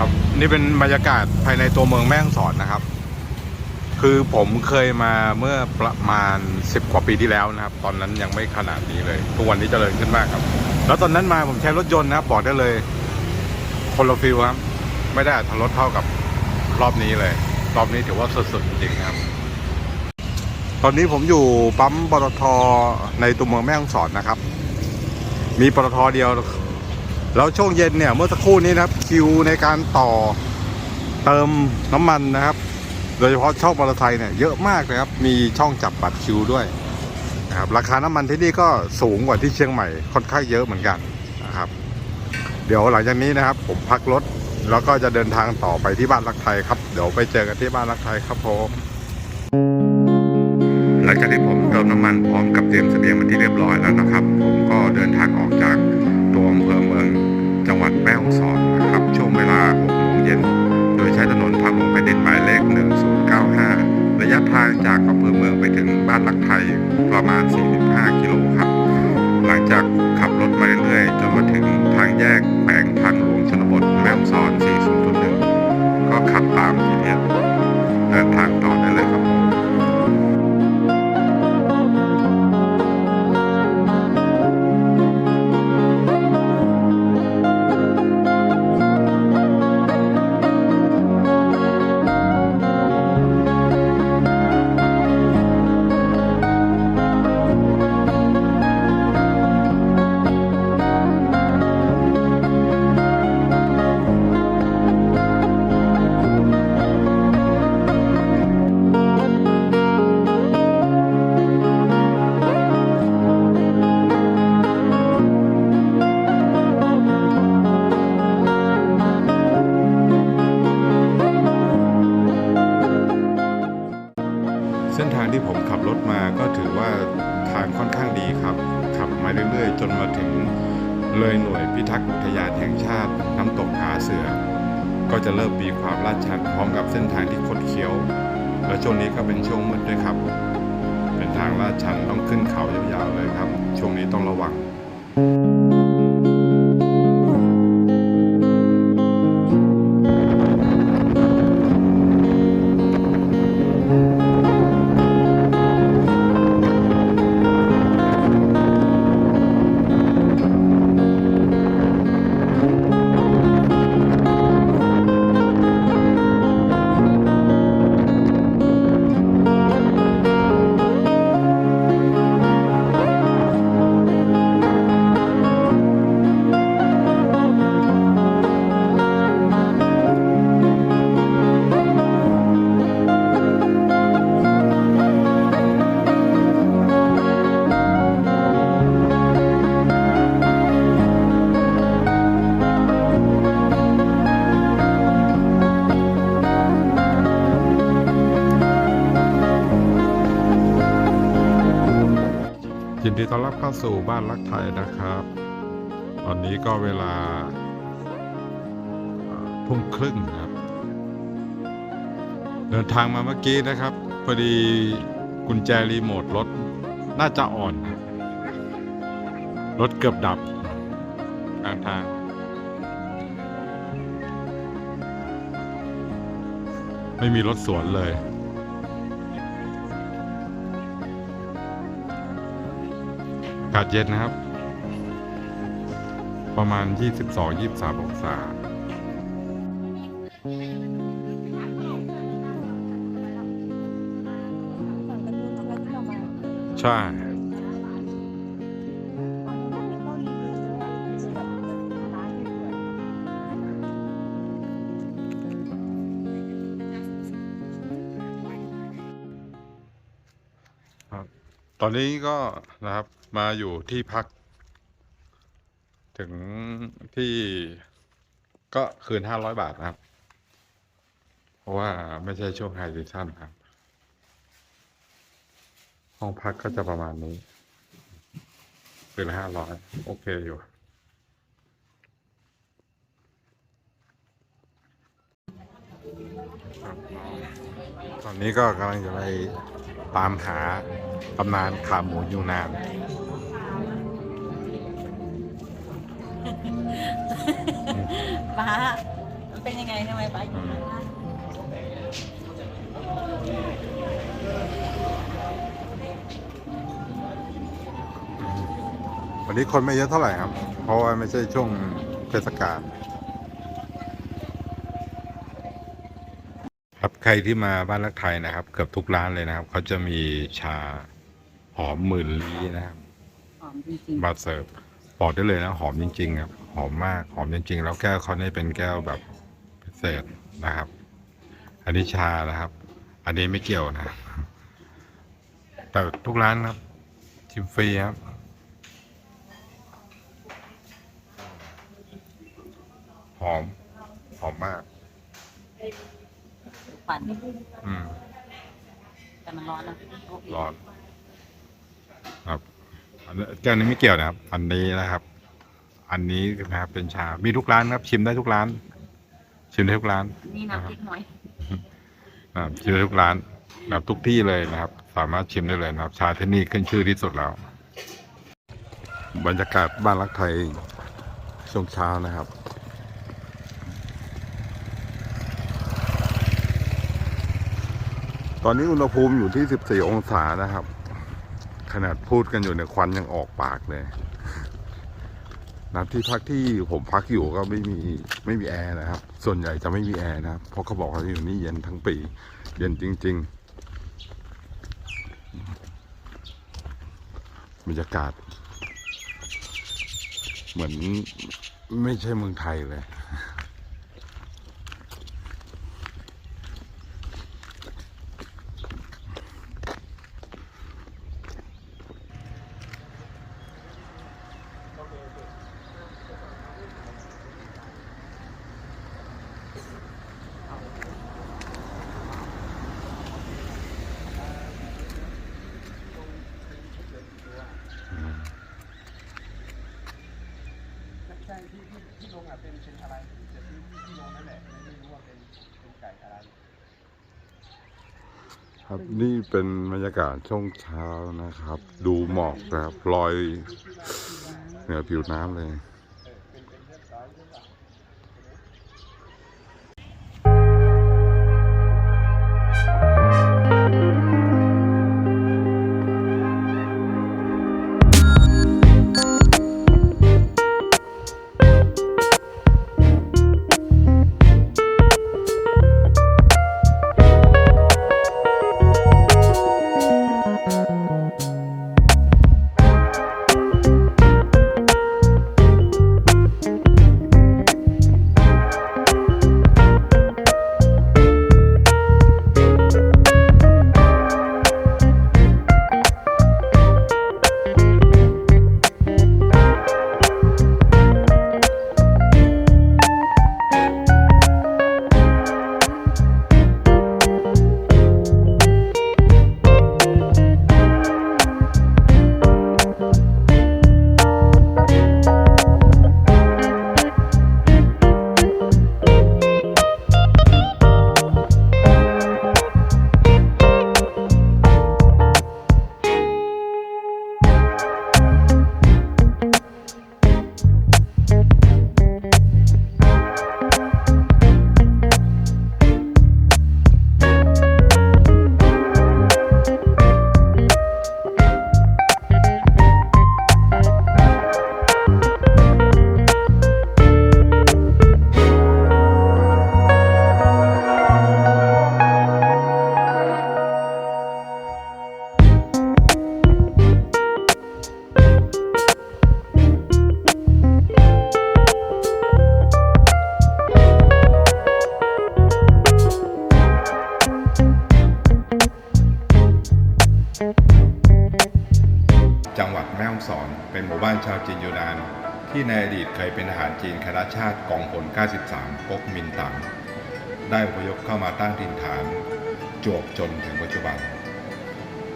ครับนี่เป็นบรรยากาศภายในตัวเมืองแม่ฮ่องสอนนะครับ คือผมเคยมาเมื่อประมาณ 10 กว่าปีที่แล้วนะครับ ตอนนั้นยังไม่ขนาดนี้เลยทุกวันนี้เจริญขึ้นมากครับ แล้วตอนนั้นมาผมใช้รถยนต์นะครับบอกได้เลยคนละฟิลครับไม่ได้อัตรถเท่ากับรอบนี้เลย รอบนี้ถือว่าสุดๆจริงครับ ตอนนี้ผมอยู่ปั๊มปตทในตัวเมืองแม่ฮ่องสอนนะครับ มีปตทเดียว แล้วช่วงเย็นเนี่ยเมื่อสักครู่นี้นะครับคิวในการต่อเติมน้ำมันนะครับ โดยเฉพาะช่องมอเตอร์ไซค์เนี่ยเยอะมากนะครับ มีช่องจับบัตรคิวด้วยนะครับราคาน้ำมันที่นี่ก็สูงกว่าที่เชียงใหม่ค่อนข้างเยอะเหมือนกันนะครับ เดี๋ยวหลังจากนี้นะครับ ผมพักรถแล้วก็จะเดินทางต่อไปที่บ้านรักไทยครับ เดี๋ยวไปเจอกันที่บ้านรักไทยครับผมหลังจากที่ผมเติมน้ำมันพร้อมกับเตรียมเสบียงมาที่เรียบร้อยแล้วนะครับ ผมก็เดินทางออกจาก วัดแม่ฮ่องสอนนะครับ ช่วงเวลา6โมงเย็น โดยใช้ถนนทางหลวงแผ่นดินหมายเลข 1095 ระยะทางจากอำเภอเมืองไปถึงบ้านลักไทยประมาณ 45 กิโลครับ หลังจากขับรถมาเรื่อยๆ จนมาถึงทางแยกแขวงทางหลวงชนบทแม่ฮ่องสอน40างที่ผมขับรถมาก็ถือว่าทางค่อนข้างดีครับ ขับมาเรื่อยๆ จนมาถึงเลยหน่วยพิทักษ์อุทยานแห่งชาติน้ำตกผาเสือ ก็จะเริ่มมีความลาดชันพร้อมกับเส้นทางที่คดเคี้ยว และช่วงนี้ก็เป็นช่วงมืดด้วยครับ เป็นทางลาดชันต้องขึ้นเขายาวๆเลยครับ ช่วงนี้ต้องระวังยิน ดีต้อนรับเข้าสู่บ้านรักไทยนะครับ ตอนนี้ก็เวลาทุ่มครึ่งครับ เดินทางมาเมื่อกี้นะครับพอดีกุญแจรีโมทรถน่าจะอ่อนครับรถเกือบดับกลางทาง ไม่มีรถสวนเลยากาศเย็นนะครับ ประมาณ 22-23 องศาใช่ ตอนนี้ก็นะครับ มาอยู่ที่พัก ถึงที่ก็คืนห้าร้อยบาทนะครับ เพราะว่าไม่ใช่ช่วงไฮซีซั่นครับ ห้องพักก็จะประมาณนี้คืนห้าร้อยโอเคอยู่ตอนนี้ก็กำลังจะไปตามหาตำนานขาหมูยูนาน ป้าเป็นยังไงทำไมป้าอยู่ข้างล่างวันนี้คนไม่เยอะเท่าไหร่ครับ เพราะว่าไม่ใช่ช่วงเทศกาลครับใครที่มาบ้านรักไทยนะครับ เกือบทุกร้านเลยนะครับ เขาจะมีชาหอมหมื่นลี้นะครับ หอมจริงมาเสิร์ฟ บอกได้เลยนะหอมจริงๆครับหอมมากหอมจริง ๆ แล้วแก้วเขาเนี่ยเป็นแก้วแบบพิเศษนะครับ อันนี้ชานะครับ อันนี้ไม่เกี่ยวนะแต่ทุกร้านครับชิมฟรีครับหอมหอมมากๆปั่นอืมแต่มันร้อนนะโอเคร้อนครับอันนี้ แก้วนี้ไม่เกี่ยวนะครับ อันนี้นะครับ อันนี้นะครับเป็นชา มีทุกร้านครับ ชิมได้ทุกร้าน ชิมได้ทุกร้านนี่น้ำพริกหน่อยนะครับชิมได้ทุกร้านแบบทุกที่เลยนะครับ สามารถชิมได้เลยนะครับ ชาที่นี่ขึ้นชื่อที่สุดแล้ว บรรยากาศบ้านรักไทยช่วงเช้านะครับตอนนี้อุณหภูมิอยู่ที่ 14 องศานะครับ ขนาดพูดกันอยู่ในยควันยังออกปากเลยนะที่พักที่ผมพักอยู่ก็ไม่มีไม่มีแอร์นะครับ ส่วนใหญ่จะไม่มีแอร์นะครับ เพราะเขาบอกว่าอยู่นี่เย็นทั้งปี เย็นจริง ๆ บรรยากาศ เหมือนไม่ใช่เมืองไทยเลย ใช่ที่ที่ที่ลงอะ เป็นเป็นอะไรจะซื้อที่ที่ลงนั่นแหละไม่ไม่รู้ว่าเป็นเป็นไก่อะไรครับนี่เป็นบรรยากาศช่วงเช้านะครับ ดูหมอกนะครับลอยเหนือผิวน้ำเลยานชาวจีนยูนาน ที่ในอดีตเคยเป็นทหารจีนคณะชาติกองพล93ก๊กมินตั๋งได้อพยพเข้ามาตั้งถิ่นฐาน จวบจนถึงปัจจุบัน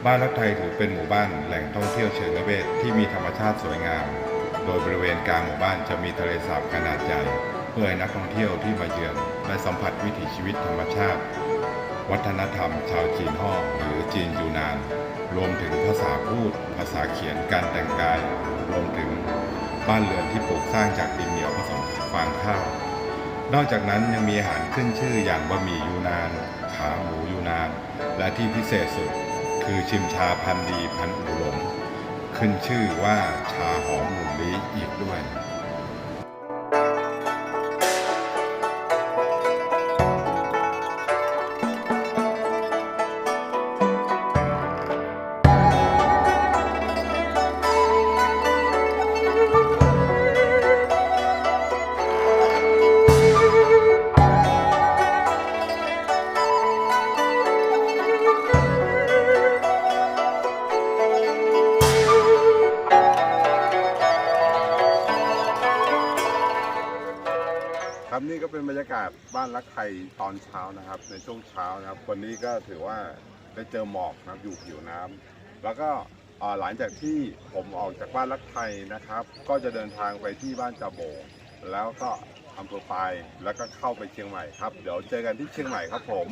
บ้านรักไทยถือเป็นหมู่บ้านแหล่งท่องเที่ยวเชิงนิเวศที่มีธรรมชาติสวยงาม โดยบริเวณกลางหมู่บ้านจะมีทะเลสาบขนาดใหญ่เพื่อให้นักท่องเที่ยวที่มาเยือนได้สัมผัสวิถีชีวิตธรรมชาติ วัฒนธรรม ชาวจีนฮ่อหรือจีนยูนาน รวมถึงภาษาพูด ภาษาเขียนการแต่งกาย รวมถึงบ้านเรือนที่ปลูกสร้างจากดินเหนียวผสมฟางข้าว นอกจากนั้นยังมีอาหารขึ้นชื่ออย่างบะหมี่ยูนาน ขาหมูยูนาน และที่พิเศษสุดคือชิมชาพันดีพันอุหลงขึ้นชื่อว่าชาหอมหมุนลี้อีกด้วยาศบ้านรักไทยตอนเช้านะครับ ในช่วงเช้านะครับ วันนี้ก็ถือว่าได้เจอหมอกนะครับอยู่ผิวน้ำแล้วก็หลังจากที่ผมออกจากบ้านรักไทยนะครับ ก็จะเดินทางไปที่บ้านจาโบ แล้วก็อำเภอปายแล้วก็เข้าไปเชียงใหม่ครับ เดี๋ยวเจอกันที่เชียงใหม่ครับผม